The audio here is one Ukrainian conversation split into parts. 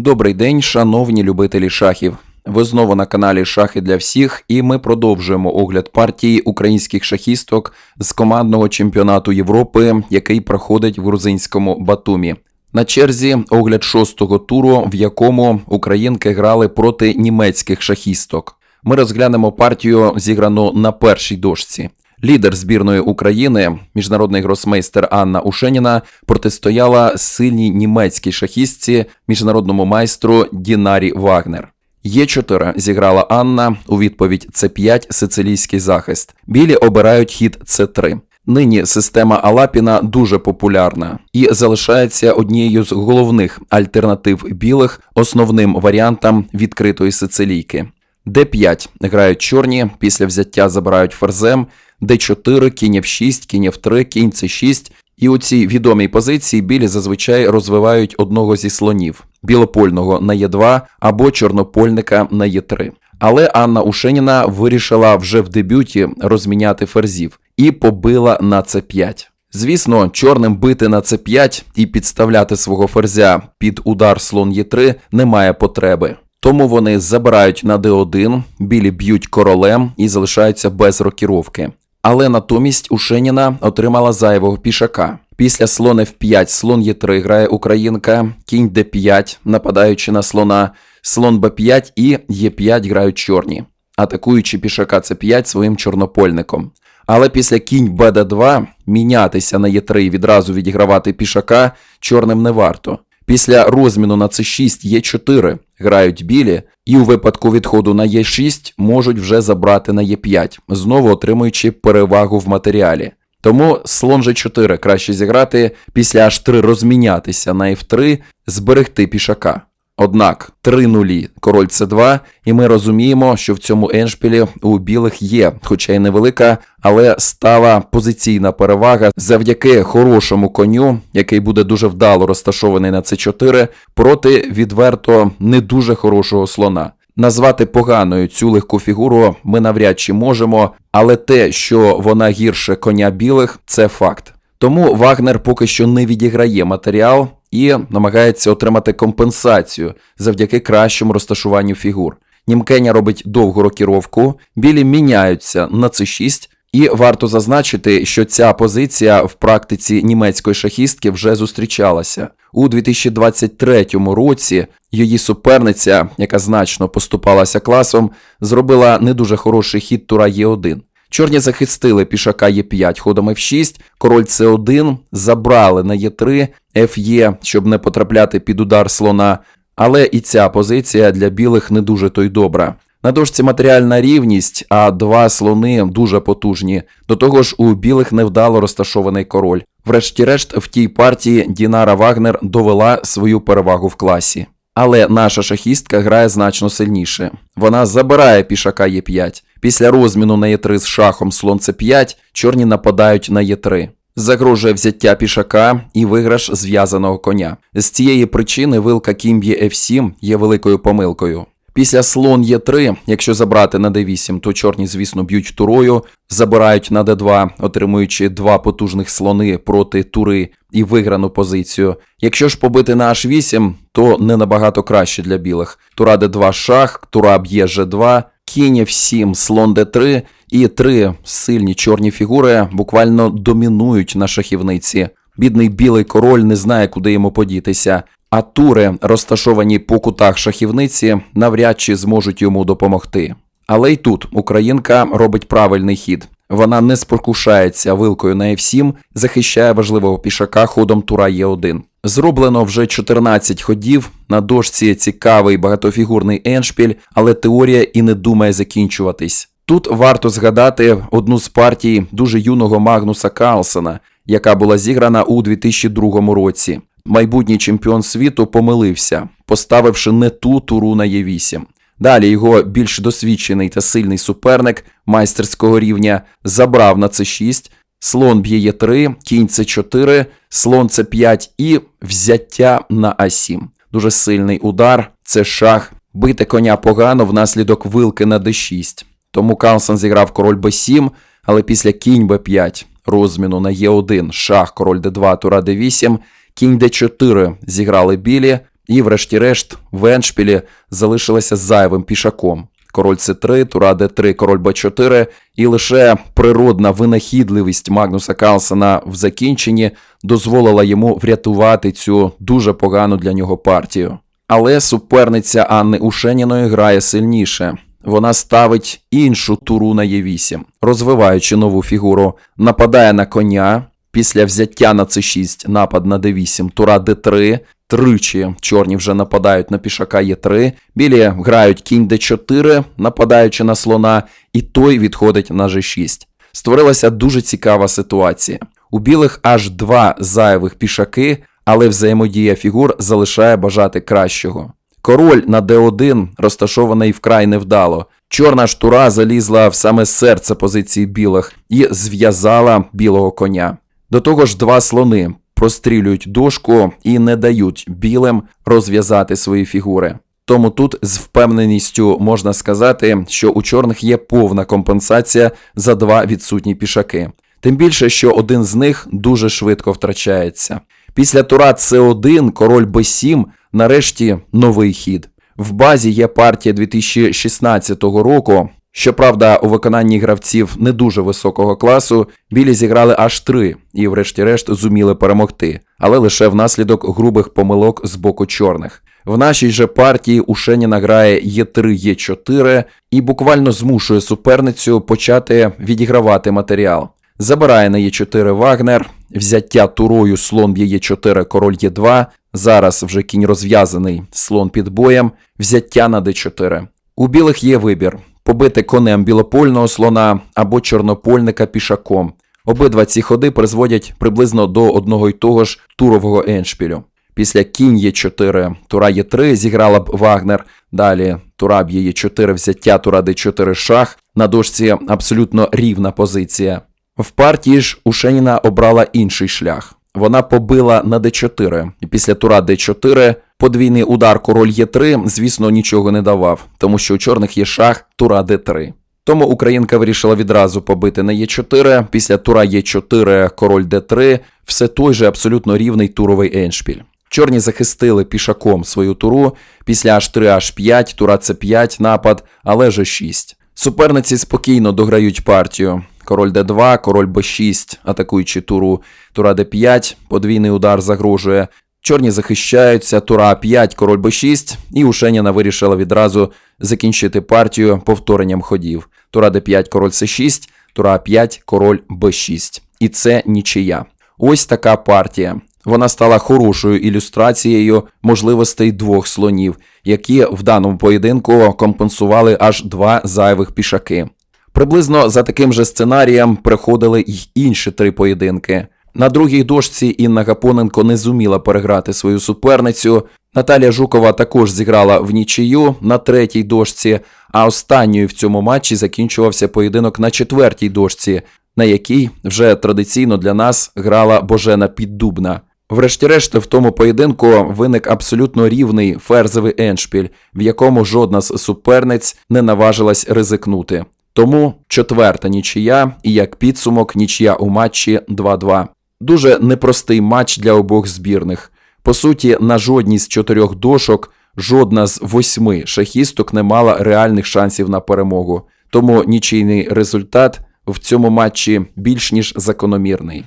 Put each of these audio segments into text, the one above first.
Добрий день, шановні любителі шахів. Ви знову на каналі Шахи для всіх, і ми продовжуємо огляд партії українських шахісток з командного чемпіонату Європи, який проходить в грузинському Батумі. На черзі огляд шостого туру, в якому українки грали проти німецьких шахісток. Ми розглянемо партію, зіграну на першій дошці. Лідер збірної України, міжнародний гросмейстер Анна Ушеніна, протистояла сильній німецькій шахістці, міжнародному майстру Дінарі Вагнер. Є4 зіграла Анна у відповідь С5 сицилійський захист. Білі обирають хід С3. Нині система Алапіна дуже популярна і залишається однією з головних альтернатив білих основним варіантам відкритої сицилійки. Д5 грають чорні, після взяття забирають ферзем, Д4, кінь F6, кінь F3, кінь С6. І у цій відомій позиції білі зазвичай розвивають одного зі слонів білопольного на Е2 або чорнопольника на Е3. Але Анна Ушеніна вирішила вже в дебюті розміняти ферзів і побила на С5. Звісно, чорним бити на С5 і підставляти свого ферзя під удар слон Е3 немає потреби. Тому вони забирають на Д1, білі б'ють королем і залишаються без рокіровки. Але натомість Ушеніна отримала зайвого пішака. Після слон F5, слон Е3 грає українка, кінь D5, нападаючи на слона, слон Б5 і Е5 грають чорні, атакуючи пішака С5 своїм чорнопольником. Але після кінь БД2 мінятися на Е3 і відразу відігравати пішака чорним не варто. Після розміну на c 6 є 4 грають білі, і у випадку відходу на Е6 можуть вже забрати на Е5, знову отримуючи перевагу в матеріалі. Тому слон G4 краще зіграти після H3 розмінятися на F3, зберегти пішака. Однак 3 нулі, король С2, і ми розуміємо, що в цьому еншпілі у білих є, хоча й невелика, але стала позиційна перевага завдяки хорошому коню, який буде дуже вдало розташований на С4, проти відверто не дуже хорошого слона. Назвати поганою цю легку фігуру ми навряд чи можемо, але те, що вона гірше коня білих, це факт. Тому Вагнер поки що не відіграє матеріал і намагається отримати компенсацію завдяки кращому розташуванню фігур. Німкеня робить довгу рокіровку, білі міняються на С6, і варто зазначити, що ця позиція в практиці німецької шахістки вже зустрічалася. У 2023 році її суперниця, яка значно поступалася класом, зробила не дуже хороший хід тура Е1. Чорні захистили пішака Е5 ходом F6, король С1, забрали на Е3, Ф'Є, щоб не потрапляти під удар слона. Але і ця позиція для білих не дуже то й добра. На дошці матеріальна рівність, а два слони дуже потужні. До того ж, у білих невдало розташований король. Врешті-решт, в тій партії Дінара Вагнер довела свою перевагу в класі. Але наша шахістка грає значно сильніше. Вона забирає пішака Е5. Після розміну на Е3 з шахом слон С5 чорні нападають на Е3. Загрожує взяття пішака і виграш зв'язаного коня. З цієї причини вилка кінь F7 є великою помилкою. Після слон Е3, якщо забрати на d8, то чорні, звісно, б'ють турою, забирають на d2, отримуючи два потужних слони проти тури і виграну позицію. Якщо ж побити на h8, то не набагато краще для білих. Тура d2 шах, тура б'є g2, кінь F7, слон d3 і три сильні чорні фігури буквально домінують на шахівниці. Бідний білий король не знає, куди йому подітися. А тури, розташовані по кутах шахівниці, навряд чи зможуть йому допомогти. Але й тут українка робить правильний хід. Вона не спокушається вилкою на F7, захищає важливого пішака ходом тура Е1. Зроблено вже 14 ходів. На дошці цікавий багатофігурний еншпіль, але теорія і не думає закінчуватись. Тут варто згадати одну з партій дуже юного Магнуса Карлсена, яка була зіграна у 2002 році. Майбутній чемпіон світу помилився, поставивши не ту туру на Е8. Далі його більш досвідчений та сильний суперник майстерського рівня забрав на С6, слон б'є Е3, кінь С4, слон С5 і взяття на А7. Дуже сильний удар, це шах. Бити коня погано внаслідок вилки на d6. Тому Карлсон зіграв король b7, але після кінь b5, розміну на Е1, шах, король d2, тура d8, кінь d4 зіграли білі, і, врешті-решт, в Еншпілі залишилася зайвим пішаком. Король С3, Тура Д3, король Б4, і лише природна винахідливість Магнуса Карлсена в закінченні дозволила йому врятувати цю дуже погану для нього партію. Але суперниця Анни Ушеніної грає сильніше. Вона ставить іншу туру на Е8, розвиваючи нову фігуру, нападає на коня. Після взяття на С6 напад на Д8, тура Д3, тричі чорні вже нападають на пішака Е3, білі грають кінь Д4, нападаючи на слона, і той відходить на Ж6. Створилася дуже цікава ситуація. У білих аж два зайвих пішаки, але взаємодія фігур залишає бажати кращого. Король на d1 розташований вкрай невдало. Чорна штура залізла в саме серце позиції білих і зв'язала білого коня. До того ж, два слони прострілюють дошку і не дають білим розв'язати свої фігури. Тому тут з впевненістю можна сказати, що у чорних є повна компенсація за два відсутні пішаки. Тим більше, що один з них дуже швидко втрачається. Після тура С1 король Б7 нарешті новий хід. В базі є партія 2016 року. Щоправда, у виконанні гравців не дуже високого класу білі зіграли аж три і, врешті-решт, зуміли перемогти, але лише внаслідок грубих помилок з боку чорних. В нашій же партії Ушеніна грає Е3, Е4 і буквально змушує суперницю почати відігравати матеріал. Забирає на Е4 Вагнер, взяття турою слон б'є Е4, король Е2, зараз вже кінь розв'язаний, слон під боєм, взяття на Д4. У білих є вибір побити конем білопольного слона або чорнопольника пішаком. Обидва ці ходи призводять приблизно до одного й того ж турового еншпілю. Після кінь Е4, тура Е3 зіграла б Вагнер. Далі тура б'є Е4, взяття тура Д4 шах. На дошці абсолютно рівна позиція. В партії ж Ушеніна обрала інший шлях. Вона побила на d4, і після тура d4 подвійний удар король Е3, звісно, нічого не давав, тому що у чорних є шах тура d3. Тому українка вирішила відразу побити на Е4, після тура Е4, король d3, все той же абсолютно рівний туровий еншпіль. Чорні захистили пішаком свою туру, після H3, H5, тура С5, напад, але Ж6. Суперниці спокійно дограють партію. Король d2, король b6, атакуючи туру, тура d5, подвійний удар загрожує. Чорні захищаються, тура А5, король b6, і Ушеніна вирішила відразу закінчити партію повторенням ходів. Тура d5, король c6, тура А5, король b6. І це нічия. Ось така партія. Вона стала хорошою ілюстрацією можливостей двох слонів, які в даному поєдинку компенсували аж два зайвих пішаки. Приблизно за таким же сценарієм приходили й інші три поєдинки. На другій дошці Інна Гапоненко не зуміла переграти свою суперницю. Наталія Жукова також зіграла в нічию на третій дошці, а останньою в цьому матчі закінчувався поєдинок на четвертій дошці, на якій вже традиційно для нас грала Божена Піддубна. Врешті-решт, в тому поєдинку виник абсолютно рівний ферзовий еншпіль, в якому жодна з суперниць не наважилась ризикнути. Тому четверта нічия і як підсумок нічия у матчі 2-2. Дуже непростий матч для обох збірних. По суті, на жодній з чотирьох дошок жодна з восьми шахісток не мала реальних шансів на перемогу. Тому нічийний результат в цьому матчі більш ніж закономірний.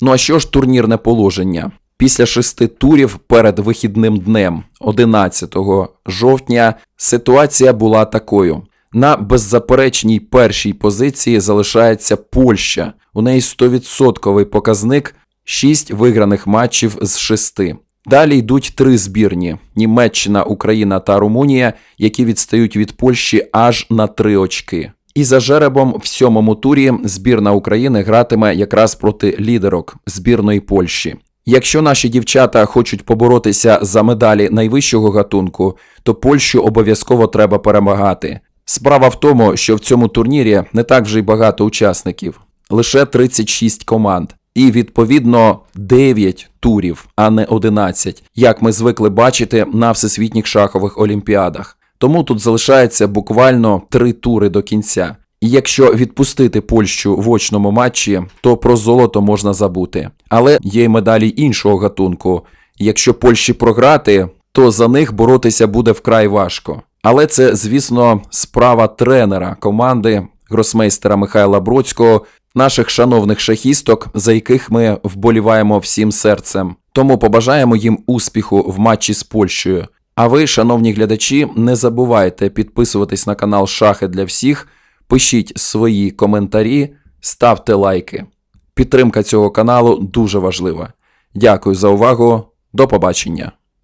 Ну а що ж турнірне положення? Після шести турів перед вихідним днем, 11 жовтня, ситуація була такою. На беззаперечній першій позиції залишається Польща. У неї 100% показник 6 виграних матчів з 6. Далі йдуть три збірні: Німеччина, Україна та Румунія, які відстають від Польщі аж на 3 очки. І за жеребом в сьомому турі збірна України гратиме якраз проти лідерок збірної Польщі. Якщо наші дівчата хочуть поборотися за медалі найвищого гатунку, то Польщу обов'язково треба перемагати. Справа в тому, що в цьому турнірі не так вже й багато учасників, лише 36 команд, і відповідно 9 турів, а не 11, як ми звикли бачити на всесвітніх шахових олімпіадах. Тому тут залишається буквально 3 тури до кінця. І якщо відпустити Польщу в очному матчі, то про золото можна забути. Але є й медалі іншого гатунку. Якщо Польщі програти, то за них боротися буде вкрай важко. Але це, звісно, справа тренера команди гросмейстера Михайла Бродського, наших шановних шахісток, за яких ми вболіваємо всім серцем. Тому побажаємо їм успіху в матчі з Польщею. А ви, шановні глядачі, не забувайте підписуватись на канал Шахи для всіх, пишіть свої коментарі, ставте лайки. Підтримка цього каналу дуже важлива. Дякую за увагу. До побачення.